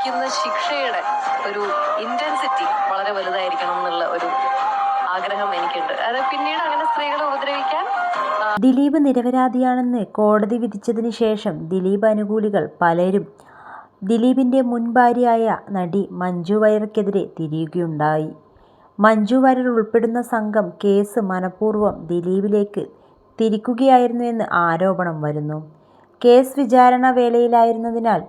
വിധിക്കുന്ന ശിക്ഷയുടെ ഒരു ഇന്റൻസിറ്റി വളരെ വലുതായിരിക്കണം എന്നുള്ള ഒരു ആഗ്രഹം എനിക്കുണ്ട്. അത് പിന്നീട് അങ്ങനെ സ്ത്രീകളെ ഉപദ്രവിക്കാൻ ദിലീപ് നിരപരാധിയാണെന്ന് കോടതി വിധിച്ചതിന് ശേഷം ദിലീപ് അനുകൂലികൾ പലരും ദിലീപിന്റെ മുൻ ഭാര്യയായ നടി മഞ്ജു വയർക്കെതിരെ തിരിയുകയുണ്ടായി. മഞ്ജു വരർ ഉൾപ്പെടുന്ന സംഘം കേസ് മനഃപൂർവം ദിലീപിലേക്ക് തിരിക്കുകയായിരുന്നുവെന്ന് ആരോപണം വരുന്നു. കേസ് വിചാരണ വേളയിലായിരുന്നതിനാൽ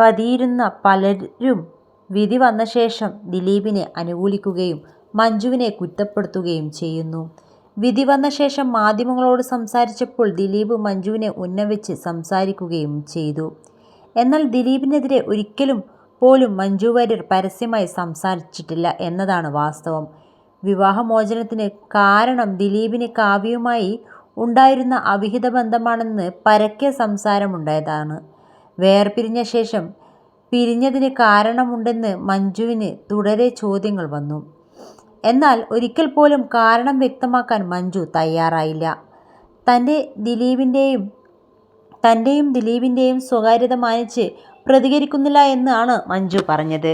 പതിയിരുന്ന പലരും വിധി വന്ന ശേഷം ദിലീപിനെ അനുകൂലിക്കുകയും മഞ്ജുവിനെ കുറ്റപ്പെടുത്തുകയും ചെയ്യുന്നു. വിധി വന്ന ശേഷം മാധ്യമങ്ങളോട് സംസാരിച്ചപ്പോൾ ദിലീപ് മഞ്ജുവിനെ ഉന്നവെച്ച് സംസാരിക്കുകയും ചെയ്തു. എന്നാൽ ദിലീപിനെതിരെ ഒരിക്കലും പോലും മഞ്ജു വാര്യർ പരസ്യമായി സംസാരിച്ചിട്ടില്ല എന്നതാണ് വാസ്തവം. വിവാഹമോചനത്തിന് കാരണം ദിലീപിന് കാവ്യയുമായി ഉണ്ടായിരുന്ന അവിഹിത ബന്ധമാണെന്ന് പരക്കെ സംസാരമുണ്ടായതാണ്. വേർപിരിഞ്ഞ ശേഷം പിരിഞ്ഞതിന് കാരണമുണ്ടെന്ന് മഞ്ജുവിന് തുടരെ ചോദ്യങ്ങൾ വന്നു. എന്നാൽ ഒരിക്കൽ പോലും കാരണം വ്യക്തമാക്കാൻ മഞ്ജു തയ്യാറായില്ല. തന്റെ ദിലീപിന്റെയും തന്റെയും ദിലീപിന്റെയും സ്വകാര്യത മാനിച്ച് പ്രതികരിക്കുന്നില്ല എന്നാണ് മഞ്ജു പറഞ്ഞത്.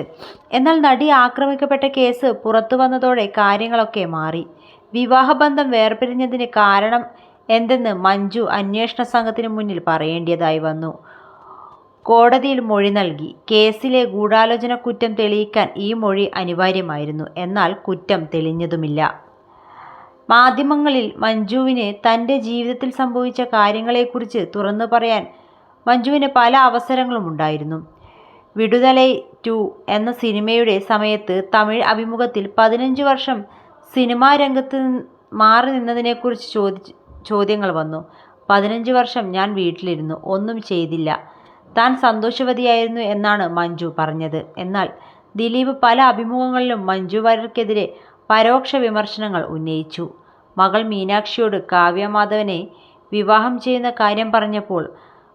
എന്നാൽ നടി ആക്രമിക്കപ്പെട്ട കേസ് പുറത്തു വന്നതോടെ കാര്യങ്ങളൊക്കെ മാറി. വിവാഹബന്ധം വേർപിരിഞ്ഞതിന് കാരണം എന്തെന്ന് മഞ്ജു അന്വേഷണ സംഘത്തിന് മുന്നിൽ പറയേണ്ടതായി വന്നു. കോടതിയിൽ മൊഴി നൽകി. കേസിലെ ഗൂഢാലോചന കുറ്റം തെളിയിക്കാൻ ഈ മൊഴി അനിവാര്യമായിരുന്നു. എന്നാൽ കുറ്റം തെളിഞ്ഞതുമില്ല. മാധ്യമങ്ങളിൽ മഞ്ജുവിന് തന്റെ ജീവിതത്തിൽ സംഭവിച്ച കാര്യങ്ങളെക്കുറിച്ച് തുറന്നു പറയാൻ മഞ്ജുവിന് പല അവസരങ്ങളും ഉണ്ടായിരുന്നു. വിടുതലൈ ടു എന്ന സിനിമയുടെ സമയത്ത് തമിഴ് അഭിമുഖത്തിൽ പതിനഞ്ച് വർഷം സിനിമാ രംഗത്ത് മാറി നിന്നതിനെക്കുറിച്ച് ചോദി ചോദ്യങ്ങൾ വന്നു. പതിനഞ്ച് വർഷം ഞാൻ വീട്ടിലിരുന്നു. ഒന്നും ചെയ്തില്ല. താൻ സന്തോഷവതിയായിരുന്നു എന്നാണ് മഞ്ജു പറഞ്ഞത്. എന്നാൽ ദിലീപ് പല അഭിമുഖങ്ങളിലും മഞ്ജു വാര്യർക്കെതിരെ പരോക്ഷ വിമർശനങ്ങൾ ഉന്നയിച്ചു. മകൾ മീനാക്ഷിയോട് കാവ്യമാധവനെ വിവാഹം ചെയ്യുന്ന കാര്യം പറഞ്ഞപ്പോൾ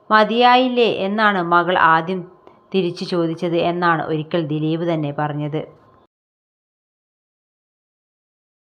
മതിയായില്ലേ എന്നാണ് മകൾ ആദ്യം തിരിച്ചു ചോദിച്ചത് എന്നാണ് ഒരിക്കൽ ദിലീപ് തന്നെ പറഞ്ഞത്.